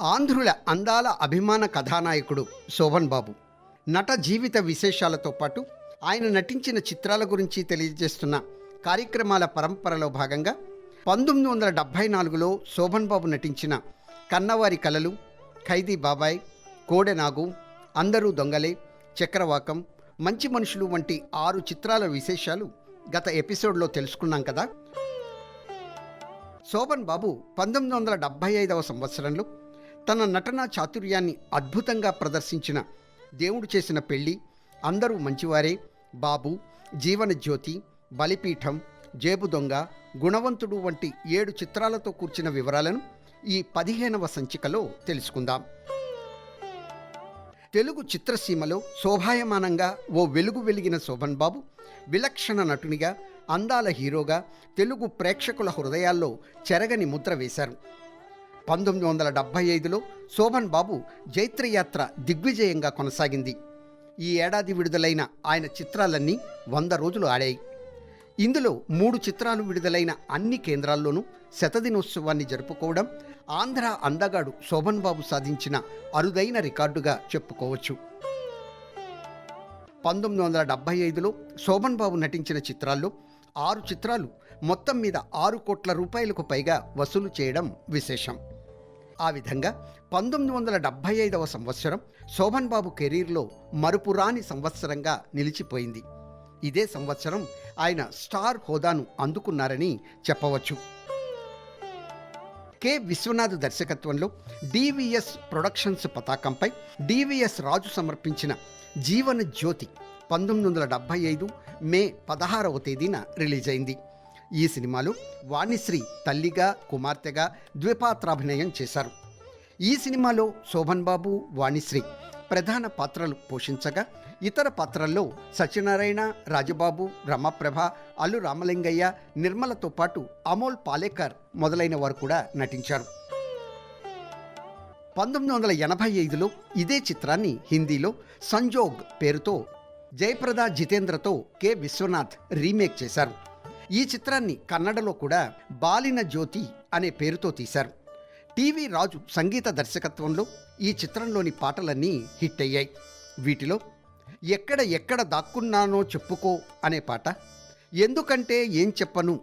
ఆంధ్రుల అందాల అభిమాన కథానాయకుడు శోభన్ బాబు. నట జీవిత విశేషాలతో పాటు ఆయన నటించిన చిత్రాల గురించి తెలియజేస్తున్న కార్యక్రమాల పరంపరలో భాగంగా పంతొమ్మిది వందల డెబ్భై నాలుగులో శోభన్ బాబు నటించిన కన్నవారి కలలు ఖైదీ బాబాయ్ కోడెనాగు అందరూ దొంగలే చక్రవాకం మంచి మనుషులు వంటి ఆరు చిత్రాల విశేషాలు గత ఎపిసోడ్లో తెలుసుకున్నాం కదా. శోభన్ బాబు పంతొమ్మిది వందల డెబ్భై ఐదవ సంవత్సరంలో తన నటనా చాతుర్యాన్ని అద్భుతంగా ప్రదర్శించిన దేవుడు చేసిన పెళ్ళి అందరూ మంచివారే బాబు జీవన జ్యోతి బలిపీఠం జేబు దొంగ గుణవంతుడు వంటి ఏడు చిత్రాలతో కూర్చిన వివరాలను ఈ పదిహేనవ సంచికలో తెలుసుకుందాం. తెలుగు చిత్రసీమలో శోభాయమానంగా ఓ వెలుగు వెలిగిన శోభన్ బాబు విలక్షణ నటునిగా అందాల హీరోగా తెలుగు ప్రేక్షకుల హృదయాల్లో చెరగని ముద్ర వేశారు. పంతొమ్మిది వందల డెబ్భై ఐదులో శోభన్ బాబు జైత్రయాత్ర దిగ్విజయంగా కొనసాగింది. ఈ ఏడాది విడుదలైన ఆయన చిత్రాలన్నీ వంద రోజులు ఆడాయి. ఇందులో మూడు చిత్రాలు విడుదలైన అన్ని కేంద్రాల్లోనూ శతదినోత్సవాన్ని జరుపుకోవడం ఆంధ్ర అందగాడు శోభన్ బాబు సాధించిన అరుదైన రికార్డుగా చెప్పుకోవచ్చు. పంతొమ్మిది వందల డెబ్భై ఐదులో శోభన్ బాబు నటించిన చిత్రాల్లో ఆరు చిత్రాలు మొత్తం మీద ఆరు కోట్ల రూపాయలకు పైగా వసూలు చేయడం విశేషం. ఆ విధంగా పంతొమ్మిది వందల డెబ్భై ఐదవ సంవత్సరం శోభన్ బాబు కెరీర్లో మరుపురాని సంవత్సరంగా నిలిచిపోయింది. ఇదే సంవత్సరం ఆయన స్టార్ హోదాను అందుకున్నారని చెప్పవచ్చు. కె. విశ్వనాథ్ దర్శకత్వంలో డివిఎస్ ప్రొడక్షన్స్ పతాకంపై డివిఎస్ రాజు సమర్పించిన జీవన జ్యోతి పంతొమ్మిది వందల డెబ్భై ఐదు మే పదహారవ తేదీన రిలీజ్ అయింది ఈ సినిమాలో వాణిశ్రీ తల్లిగా కుమార్తెగా ద్విపాత్రాభినయం చేశారు. ఈ సినిమాలో శోభన్ బాబు వాణిశ్రీ ప్రధాన పాత్రలు పోషించగా ఇతర పాత్రల్లో సత్యనారాయణ రాజబాబు రమప్రభ అల్లు రామలింగయ్య నిర్మలతో పాటు అమోల్ పాలేకర్ మొదలైన వారు కూడా నటించారు. పంతొమ్మిది వందల ఎనభై ఐదులో ఇదే చిత్రాన్ని హిందీలో సంజోగ్ పేరుతో జయప్రద జితేంద్రతో కె. విశ్వనాథ్ రీమేక్ చేశారు. ఈ చిత్రాన్ని కన్నడలో కూడా బాలిన జ్యోతి అనే పేరుతో తీశారు. టీవీ రాజు సంగీత దర్శకత్వంలో ఈ చిత్రంలోని పాటలన్నీ హిట్ అయ్యాయి. వీటిలో ఎక్కడ ఎక్కడ దాక్కున్నానో చెప్పుకో అనే పాట ఎందుకంటే ఏం చెప్పను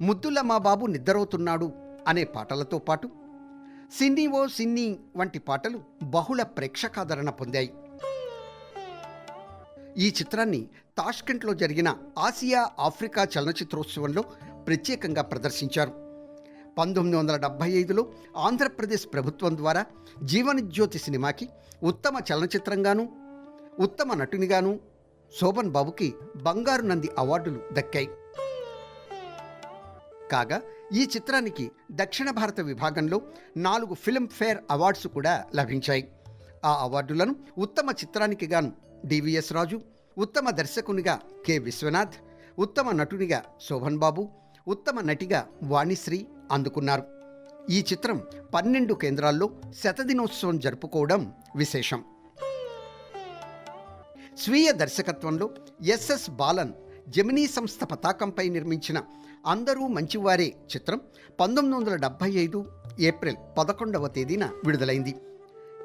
ముద్దుల మా బాబు నిద్రవుతున్నాడు అనే పాటలతో పాటు సిన్నీ ఓ సిన్నీ వంటి పాటలు బహుళ ప్రేక్షకాదరణ పొందాయి. ఈ చిత్రాన్ని తాష్కెంట్లో జరిగిన ఆసియా ఆఫ్రికా చలనచిత్రోత్సవంలో ప్రత్యేకంగా ప్రదర్శించారు. పంతొమ్మిది వందల డెబ్భై ఐదులో ఆంధ్రప్రదేశ్ ప్రభుత్వం ద్వారా జీవనజ్యోతి సినిమాకి ఉత్తమ చలనచిత్రంగాను ఉత్తమ నటునిగాను శోభన్ బాబుకి బంగారు నంది అవార్డులు దక్కాయి. కాగా ఈ చిత్రానికి దక్షిణ భారత విభాగంలో నాలుగు ఫిల్మ్ఫేర్ అవార్డ్స్ కూడా లభించాయి. ఆ అవార్డులను ఉత్తమ చిత్రానికి గాను డివిఎస్ రాజు ఉత్తమ దర్శకునిగా కె. విశ్వనాథ్ ఉత్తమ నటునిగా శోభన్ బాబు ఉత్తమ నటిగా వాణిశ్రీ అందుకున్నారు. ఈ చిత్రం పన్నెండు కేంద్రాల్లో శతదినోత్సవం జరుపుకోవడం విశేషం. స్వీయ దర్శకత్వంలో ఎస్ఎస్ బాలన్ జమినీ సంస్థ పతాకంపై నిర్మించిన అందరూ మంచివారే చిత్రం పంతొమ్మిది వందల డెబ్భై ఐదు ఏప్రిల్ పదకొండవ తేదీన విడుదలైంది.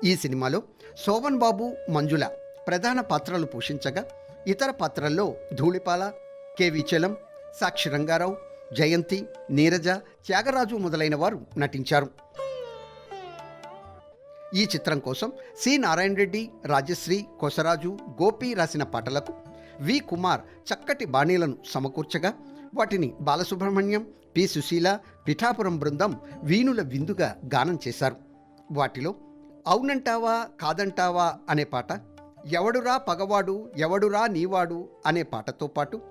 ఈ సినిమాలో శోభన్ బాబు మంజుల ప్రధాన పాత్రలు పోషించగా ఇతర పాత్రల్లో ధూళిపాల కెవి చలం సాక్షి రంగారావు జయంతి నీరజ త్యాగరాజు మొదలైన వారు నటించారు. ఈ చిత్రం కోసం సి. నారాయణ రెడ్డి రాజశ్రీ కొసరాజు గోపి రాసిన పాటలకు వి. కుమార్ చక్కటి బాణీలను సమకూర్చగా వాటిని బాలసుబ్రహ్మణ్యం పి. సుశీల పిఠాపురం బృందం వీణుల విందుగా గానం చేశారు. వాటిలో అవునంటావా కాదంటావా అనే పాట ఎవడురా పగవాడు ఎవడురా నీవాడు అనే పాటతో పాటు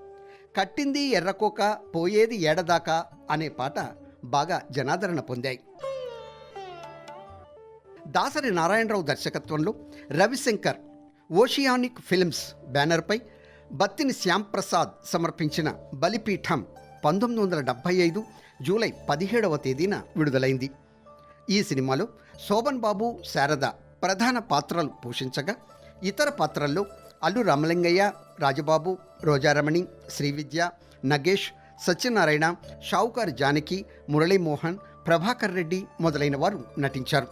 కట్టింది ఎర్రకోక పోయేది ఏడదాకా అనే పాట బాగా జనాదరణ పొందాయి. దాసరి నారాయణరావు దర్శకత్వంలో రవిశంకర్ ఓషియానిక్ ఫిల్మ్స్ బ్యానర్పై బత్తిని శ్యాంప్రసాద్ సమర్పించిన బలిపీఠం పంతొమ్మిది వందల డెబ్భై ఐదు జూలై పదిహేడవ తేదీన విడుదలైంది. ఈ సినిమాలో శోభన్ బాబు శారద ప్రధాన పాత్రలు పోషించగా ఇతర పాత్రల్లో అల్లు రామలింగయ్య రాజబాబు రోజారమణి శ్రీవిద్య నగేష్ సత్యనారాయణ షావుకారు జానకి మురళీమోహన్ ప్రభాకర్ రెడ్డి మొదలైన వారు నటించారు.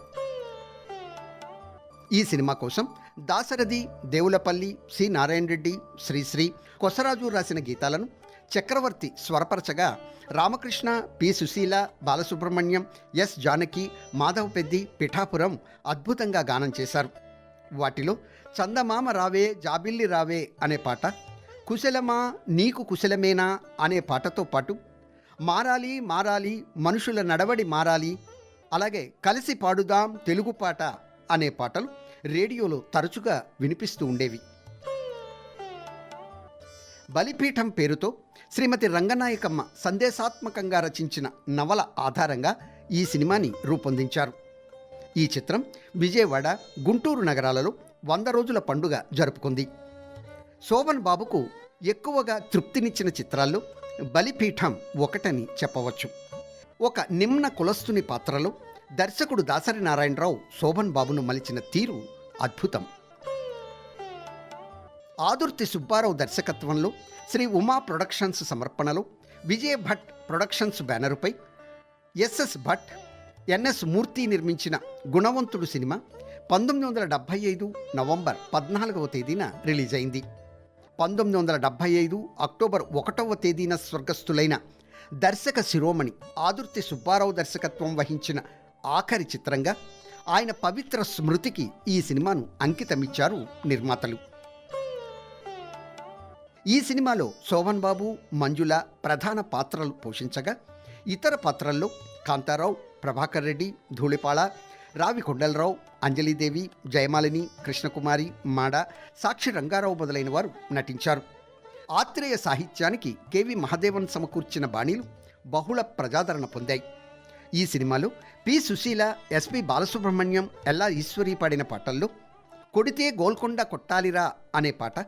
ఈ సినిమా కోసం దాసరథి దేవులపల్లి సి. నారాయణ రెడ్డి శ్రీశ్రీ కొసరాజు రాసిన గీతాలను చక్రవర్తి స్వరపరచగా రామకృష్ణ పి. సుశీల బాలసుబ్రహ్మణ్యం ఎస్. జానకి మాధవ్ పెద్ది పిఠాపురం అద్భుతంగా గానం చేశారు. వాటిలో చందమామ రావే జాబిల్లి రావే అనే పాట కుశలమా నీకు కుశలమేనా అనే పాటతో పాటు మారాలి మారాలి మనుషుల నడవడి మారాలి అలాగే కలిసి పాడుదాం తెలుగు పాట అనే పాటలు రేడియోలో తరచుగా వినిపిస్తూ ఉండేవి. బలిపీఠం పేరుతో శ్రీమతి రంగనాయకమ్మ సందేశాత్మకంగా రచించిన నవల ఆధారంగా ఈ సినిమాని రూపొందించారు. ఈ చిత్రం విజయవాడ గుంటూరు నగరాలలో వంద రోజుల పండుగ జరుపుకుంది. శోభన్ బాబుకు ఎక్కువగా తృప్తినిచ్చిన చిత్రాల్లో బలిపీఠం ఒకటని చెప్పవచ్చు. ఒక నిమ్న కులస్తుని పాత్రలో దర్శకుడు దాసరి నారాయణరావు శోభన్ బాబును మలిచిన తీరు అద్భుతం. ఆదుర్తి సుబ్బారావు దర్శకత్వంలో శ్రీ ఉమా ప్రొడక్షన్స్ సమర్పణలో విజయ్ భట్ ప్రొడక్షన్స్ బ్యానరుపై ఎస్ఎస్ భట్ ఎన్ఎస్ మూర్తి నిర్మించిన గుణవంతుడు సినిమా పంతొమ్మిది వందల డెబ్భై ఐదు నవంబర్ పద్నాలుగవ తేదీన రిలీజ్ అయింది పంతొమ్మిది వందల డెబ్భై ఐదు అక్టోబర్ ఒకటవ తేదీన స్వర్గస్థులైన దర్శక శిరోమణి ఆదుర్తి సుబ్బారావు దర్శకత్వం వహించిన ఆఖరి చిత్రంగా ఆయన పవిత్ర స్మృతికి ఈ సినిమాను అంకితమిచ్చారు నిర్మాతలు. ఈ సినిమాలో శోభన్ బాబు మంజుల ప్రధాన పాత్రలు పోషించగా ఇతర పాత్రల్లో కాంతారావు ప్రభాకర్ రెడ్డి ధూళిపాళ రావి కొండలరావు అంజలీదేవి జయమాలిని కృష్ణకుమారి మాడ సాక్షి రంగారావు మొదలైన వారు నటించారు. ఆత్రేయ సాహిత్యానికి కేవి మహదేవన్ సమకూర్చిన బాణీలు బహుళ ప్రజాదరణ పొందాయి. ఈ సినిమాలో పి సుశీల ఎస్పి బాలసుబ్రహ్మణ్యం ఎల్లా ఈశ్వరి పాడిన పాటల్లో కొడితే గోల్కొండ కొట్టాలిరా అనే పాట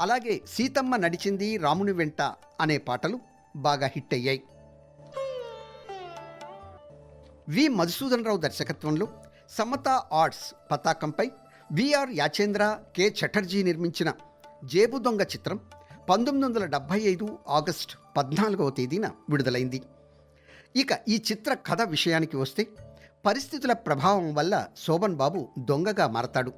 అలాగే సీతమ్మ నడిచింది రాముని వెంట అనే పాటలు బాగా హిట్ అయ్యాయి. వి మధుసూదనరావు దర్శకత్వంలో సమత ఆర్ట్స్ పతాకంపై విఆర్ యాచేంద్ర కె చటర్జీ నిర్మించిన జేబు దొంగ చిత్రం పంతొమ్మిది వందల డెబ్భై ఐదు ఆగస్టు పద్నాలుగవ తేదీన విడుదలైంది. ఇక ఈ చిత్ర కథ విషయానికి వస్తే పరిస్థితుల ప్రభావం వల్ల శోభన్ బాబు దొంగగా మారతాడు.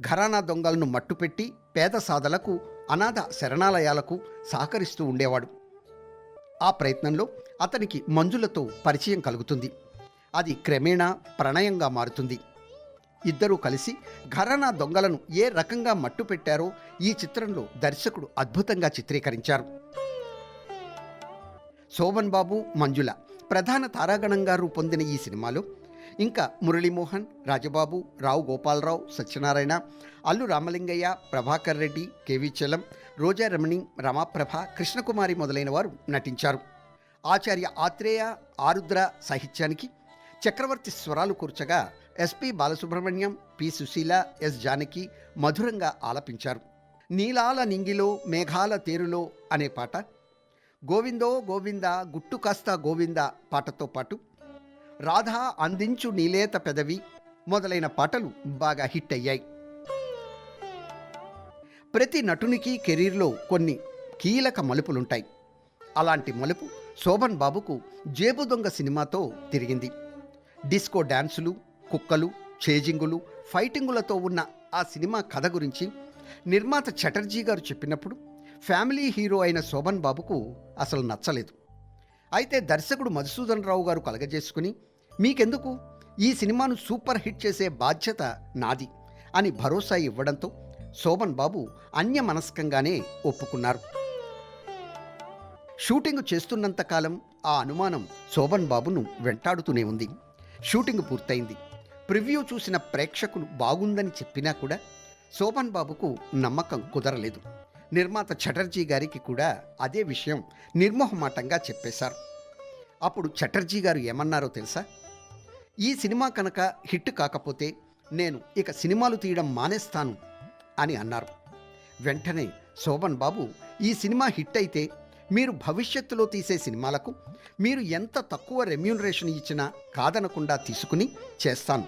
ఘరానా దొంగలను మట్టుపెట్టి పేద సాధలకు అనాథ శరణాలయాలకు సహకరిస్తూ ఉండేవాడు. ఆ ప్రయత్నంలో అతనికి మంజులతో పరిచయం కలుగుతుంది. అది క్రమేణా ప్రణయంగా మారుతుంది. ఇద్దరూ కలిసి ఘరానా దొంగలను ఏ రకంగా మట్టు పెట్టారో ఈ చిత్రంలో దర్శకుడు అద్భుతంగా చిత్రీకరించారు. శోభన్ బాబు మంజుల ప్రధాన తారాగణంగా రూపొందిన ఈ సినిమాలో ఇంకా మురళీమోహన్ రాజబాబు రావు గోపాలరావు సత్యనారాయణ అల్లు రామలింగయ్య ప్రభాకర్ రెడ్డి కేవీచలం రోజా రమణి రమాప్రభ కృష్ణకుమారి మొదలైన వారు నటించారు. ఆచార్య ఆత్రేయ ఆరుద్ర సాహిత్యానికి చక్రవర్తి స్వరాలు కూర్చగా SP Balasubrahmanyam P. Susheela S. Janaki మధురంగా ఆలపించారు. నీలాల నింగిలో మేఘాల తేరులో అనే పాట గోవిందో గోవింద గుట్టు కాస్త గోవింద పాటతో పాటు రాధా అందించు నీలేత పెదవి మొదలైన పాటలు బాగా హిట్ అయ్యాయి. ప్రతి నటునికి కెరీర్లో కొన్ని కీలక మలుపులుంటాయి. అలాంటి మలుపు శోభన్ బాబుకు జేబు దొంగ సినిమాతో తిరిగింది. డిస్కో డ్యాన్సులు కుక్కలు చేజింగులు ఫైటింగులతో ఉన్న ఆ సినిమా కథ గురించి నిర్మాత చటర్జీ గారు చెప్పినప్పుడు ఫ్యామిలీ హీరో అయిన శోభన్ బాబుకు అసలు నచ్చలేదు. అయితే దర్శకుడు మధుసూదన్ రావు గారు కలగజేసుకుని మీకెందుకు? ఈ సినిమాను సూపర్ హిట్ చేసే బాధ్యత నాది అని భరోసా ఇవ్వడంతో శోభన్ బాబు అన్యమనస్కంగానే ఒప్పుకున్నారు. షూటింగ్ చేస్తున్నంతకాలం ఆ అనుమానం శోభన్ బాబును వెంటాడుతూనే ఉంది. షూటింగ్ పూర్తయింది. ప్రివ్యూ చూసిన ప్రేక్షకులు బాగుందని చెప్పినా కూడా శోభన్ బాబుకు నమ్మకం కుదరలేదు. నిర్మాత చటర్జీ గారికి కూడా అదే విషయం నిర్మోహమాటంగా చెప్పేశారు. అప్పుడు చటర్జీ గారు ఏమన్నారో తెలుసా? ఈ సినిమా కనుక హిట్ కాకపోతే నేను ఇక సినిమాలు తీయడం మానేస్తాను అని అన్నారు. వెంటనే శోభన్ బాబు ఈ సినిమా హిట్ అయితే మీరు భవిష్యత్తులో తీసే సినిమాలకు మీరు ఎంత తక్కువ రెమ్యూనరేషన్ ఇచ్చినా కాదనకుండా తీసుకుని చేస్తాను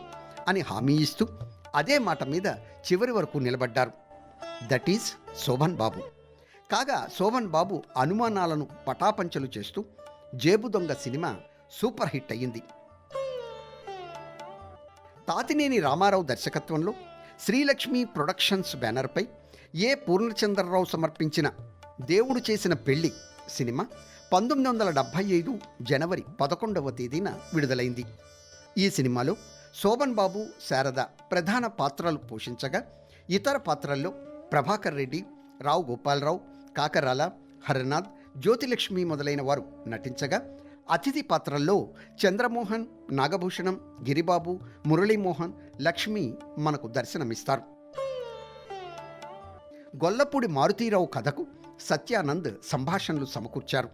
అని హామీ ఇస్తూ అదే మాట మీద చివరి వరకు నిలబడ్డారు. That is Sobhan Babu. కాగా శోభన్ బాబు అనుమానాలను పటాపంచలు చేస్తూ జేబు దొంగ సినిమా సూపర్ హిట్ అయ్యింది. తాతినేని రామారావు దర్శకత్వంలో శ్రీలక్ష్మి ప్రొడక్షన్స్ బ్యానర్పై ఏ పూర్ణచంద్రరావు సమర్పించిన దేవుడు చేసిన పెళ్ళి సినిమా పంతొమ్మిది వందల డెబ్భై ఐదు జనవరి పదకొండవ తేదీన విడుదలైంది. ఈ సినిమాలో శోభన్ బాబు శారద ప్రధాన పాత్రలు పోషించగా ఇతర పాత్రల్లో ప్రభాకర్ రెడ్డి రావు గోపాలరావు కాకరాల హరనాథ్ జ్యోతిలక్ష్మి మొదలైన వారు నటించగా అతిథి పాత్రల్లో చంద్రమోహన్ నాగభూషణం గిరిబాబు మురళీమోహన్ లక్ష్మి మనకు దర్శనమిస్తారు. గొల్లపూడి మారుతీరావు కథకు సత్యానంద్ సంభాషణలు సమకూర్చారు.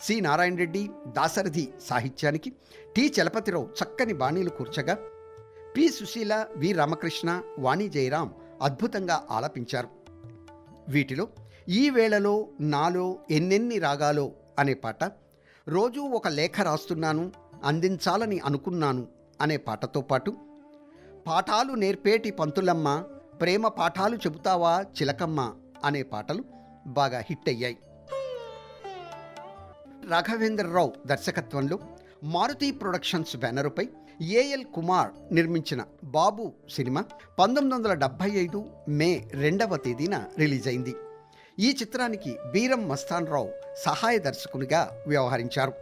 సి. నారాయణ రెడ్డి దాసరథి సాహిత్యానికి టి. చలపతిరావు చక్కని బాణీలు కూర్చగా పి. సుశీల వి. రామకృష్ణ వాణి జయరాం అద్భుతంగా ఆలపించారు. వీటిలో ఈ వేళలో నాలో ఎన్నెన్ని రాగాలో అనే పాట రోజూ ఒక లేఖ రాస్తున్నాను అందించాలని అనుకున్నాను అనే పాటతో పాటు పాఠాలు నేర్పేటి పంతులమ్మ ప్రేమ పాఠాలు చెబుతావా చిలకమ్మ అనే పాటలు బాగా హిట్ అయ్యాయి. రాఘవేంద్రరావు దర్శకత్వంలో మారుతి ప్రొడక్షన్స్ బ్యానరుపై ఏఎల్ కుమార్ నిర్మించిన బాబు సినిమా పంతొమ్మిది వందల డెబ్భై ఐదు మే రెండవ తేదీన రిలీజ్ అయింది. ఈ చిత్రానికి బీరం మస్తాన్ రావు సహాయ దర్శకునిగా వ్యవహరించారు.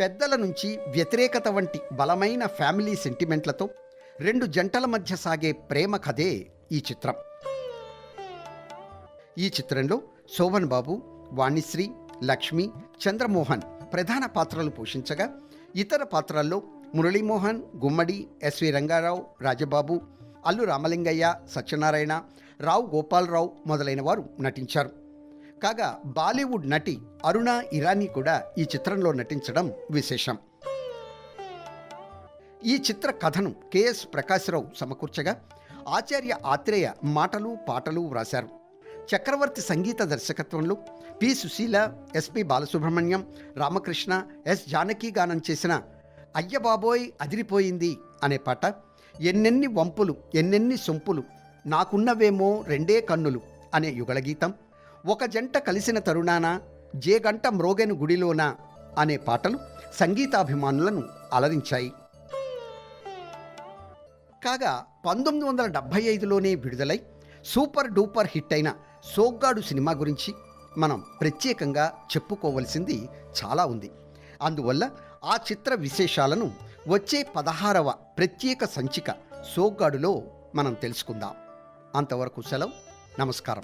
పెద్దల నుంచి వ్యతిరేకత వంటి బలమైన ఫ్యామిలీ సెంటిమెంట్లతో రెండు జంటల మధ్య సాగే ప్రేమ కథే ఈ చిత్రం. ఈ చిత్రంలో శోభన్ బాబు వాణిశ్రీ లక్ష్మి చంద్రమోహన్ ప్రధాన పాత్రలు పోషించగా ఇతర పాత్రల్లో మురళీమోహన్ గుమ్మడి ఎస్వి రంగారావు రాజబాబు అల్లు రామలింగయ్య సత్యనారాయణ రావు గోపాలరావు మొదలైన వారు నటించారు. కాగా బాలీవుడ్ నటి అరుణ ఇరానీ కూడా ఈ చిత్రంలో నటించడం విశేషం. ఈ చిత్ర కథను కెఎస్ ప్రకాశ్రావు సమకూర్చగా ఆచార్య ఆత్రేయ మాటలు పాటలు వ్రాశారు. చక్రవర్తి సంగీత దర్శకత్వంలో P. Susheela SP Balasubrahmanyam Ramakrishna S. Janaki గానం చేసిన అయ్యబాబోయ్ అదిరిపోయింది అనే పాట ఎన్నెన్ని వంపులు ఎన్నెన్ని సొంపులు నాకున్నవేమో రెండే కన్నులు అనే యుగళగీతం ఒక జంట కలిసిన తరుణాన జే గంట మ్రోగెను గుడిలోన అనే పాటలు సంగీతాభిమానులను అలరించాయి. కాగా పంతొమ్మిది వందల డెబ్భై ఐదులోనే విడుదలై సూపర్ డూపర్ హిట్ అయిన సోగ్గాడు సినిమా గురించి మనం ప్రత్యేకంగా చెప్పుకోవలసింది చాలా ఉంది. అందువల్ల ఆ చిత్ర విశేషాలను వచ్చే పదహారవ ప్రత్యేక సంచిక సోగ్గాడులో మనం తెలుసుకుందాం. అంతవరకు సెలవు. నమస్కారం.